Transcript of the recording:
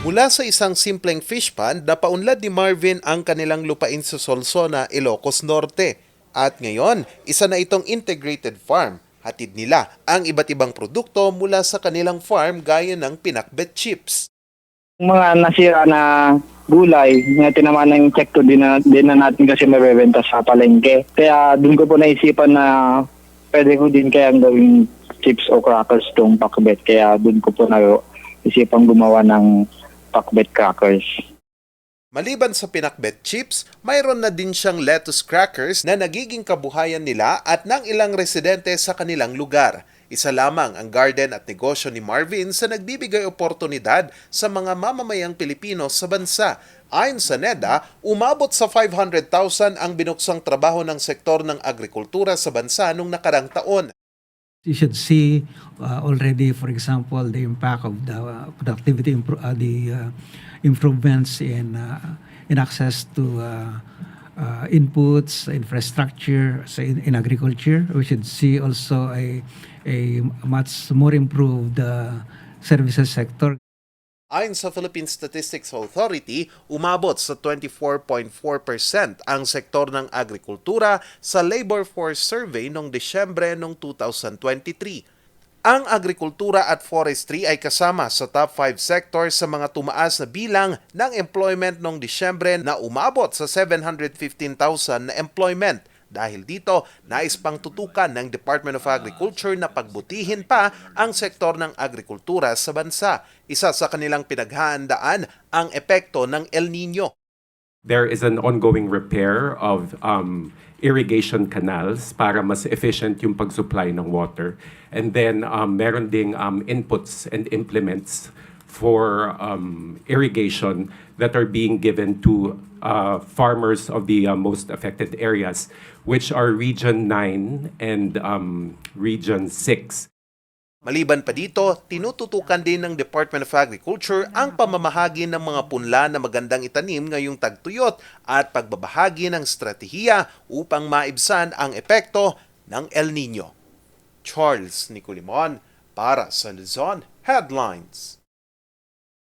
Mula sa isang simpleng fish pond, napaunlad ni Marvin ang kanilang lupain sa Solsona, Ilocos Norte. At ngayon, isa na itong integrated farm. Hatid nila ang iba't ibang produkto mula sa kanilang farm gaya ng pinakbet chips. Mga nasira na gulay na tinamaan ng check to din na, din na natin kasi mabebenta sa palengke. Kaya dun ko po naisipan na pwede ko din kayang gawing chips o crackers tong pakbet. Kaya dun ko po na isipan gumawa ng pakbet crackers. Maliban sa pinakbet chips, mayroon na din siyang lettuce crackers na nagiging kabuhayan nila at ng ilang residente sa kanilang lugar. Isa lamang ang garden at negosyo ni Marvin sa nagbibigay oportunidad sa mga mamamayang Pilipino sa bansa. Ayon sa NEDA, umabot sa 500,000 ang binuksang trabaho ng sektor ng agrikultura sa bansa nung nakarang taon. You should see uh, already, for example, the impact of the uh, productivity, impro- uh, the uh, improvements in uh, in access to uh, uh, inputs, infrastructure so in, in agriculture. We should see also a a much more improved uh, services sector. Ayon sa Philippine Statistics Authority, umabot sa 24.4% ang sektor ng agrikultura sa Labor Force Survey noong Desyembre noong 2023. Ang agrikultura at forestry ay kasama sa top 5 sectors sa mga tumaas na bilang ng employment noong Disyembre na umabot sa 715,000 na employment. Dahil dito, nais pang tutukan ng Department of Agriculture na pagbutihin pa ang sektor ng agrikultura sa bansa. Isa sa kanilang pinaghahandaan ang epekto ng El Nino. There is an ongoing repair of um, irrigation canals para mas efficient yung pag-supply ng water. And then um, meron ding um, inputs and implements for um, irrigation that are being given to uh, farmers of the uh, most affected areas, which are Region 9 and um, Region 6. Maliban pa dito, tinututukan din ng Department of Agriculture ang pamamahagi ng mga punla na magandang itanim ngayong tagtuyot at pagbabahagi ng strategiya upang maibsan ang epekto ng El Nino. Charles Nicolimon para sa Luzon Headlines.